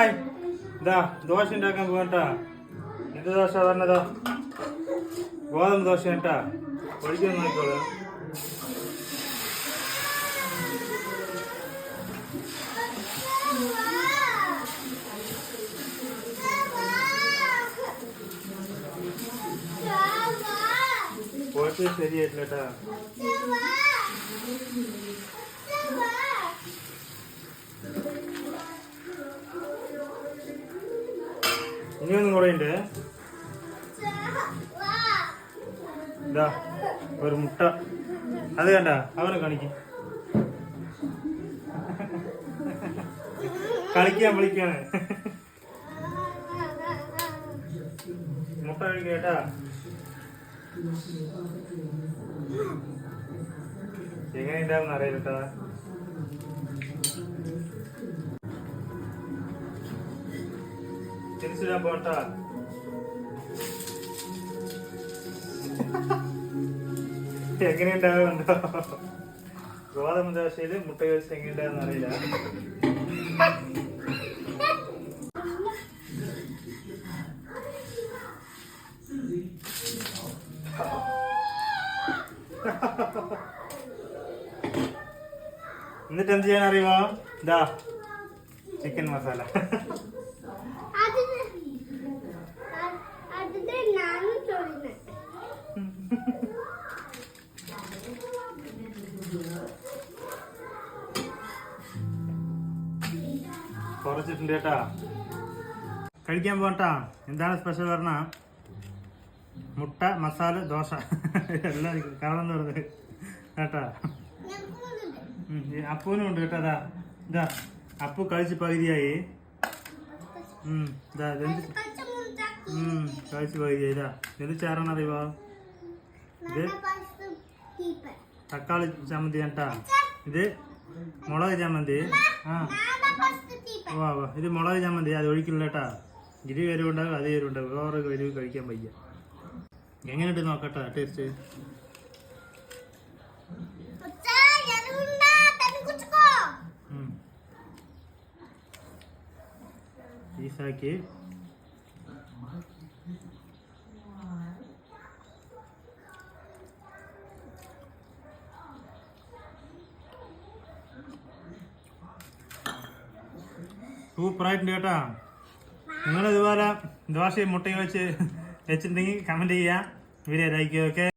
Hi ഇതാ ദോശ ഉണ്ടാക്കാൻ പോകട്ടാ എന്ത് ദോശ പറഞ്ഞതോ ഗോതമ്പ് ദോശ കേട്ടാ ഒഴിക്കാൻ നോക്കിക്കോളൂ പോയിട്ട് ശരിയായിട്ടില്ല കേട്ടാ കൂടെ ഉണ്ട് ഇതാ ഒരു മുട്ട. അത് കണ്ട അവനെ കാണിക്കും. കളിക്കാൻ വിളിക്കാണ്. മുട്ട കഴിക്കുക കേട്ടാ. എങ്ങനെ അറിയില്ല തിരിച്ചിടാൻ പോട്ട എങ്ങനെ ഉണ്ടാവുന്നുണ്ടോ ഗോതമ്പ് ദോശയിൽ മുട്ട കഴിച്ച് എങ്ങനെ ഉണ്ടാവുന്ന എന്നിട്ട് എന്ത് ചെയ്യാൻ അറിയുമോ ഇതാ ചിക്കൻ മസാല കുറച്ചിട്ടുണ്ട് കേട്ടാ കഴിക്കാൻ പോകട്ടാ എന്താണ് സ്പെഷ്യൽ പറഞ്ഞ മുട്ട മസാല ദോശ എല്ലാം കാരണം എന്ന് പറഞ്ഞത് കേട്ടാ ഉം, ഈ അപ്പൂനും ഉണ്ട് കേട്ടോ അതാ ഇതാ അപ്പു കഴിച്ച് പകുതിയായി ഉം, ഇതാ ഇതെന്ത് ഉം, കഴിച്ച് പകുതിയായി ഇതാ എന്ത് ചാറാണ് അറിയുമോ ഇത് തക്കാളി ചമ്മന്തി കേട്ടാ ഇത് മുളക് ചമ്മന്തി ആ വാ വാ. ഇത് മുളക് ഞാൻ മതി. അത് ഒഴിക്കില്ല കേട്ടാ. ഇരു പേരും ഉണ്ടാകും അത് പേരും ഉണ്ടാകും വേറെ വരുവ് കഴിക്കാൻ വയ്യ. എങ്ങനെയുണ്ട് നോക്കട്ടെ ടേസ്റ്റ് ഉം. സൂപ്പറായിട്ടുണ്ട് കേട്ടോ. നിങ്ങൾ ഇതുപോലെ ദോശയും മുട്ടയും വെച്ച് വെച്ചിട്ടുണ്ടെങ്കിൽ കമന്റ് ചെയ്യുക വീഡിയോ ലൈക്ക് ഓക്കെ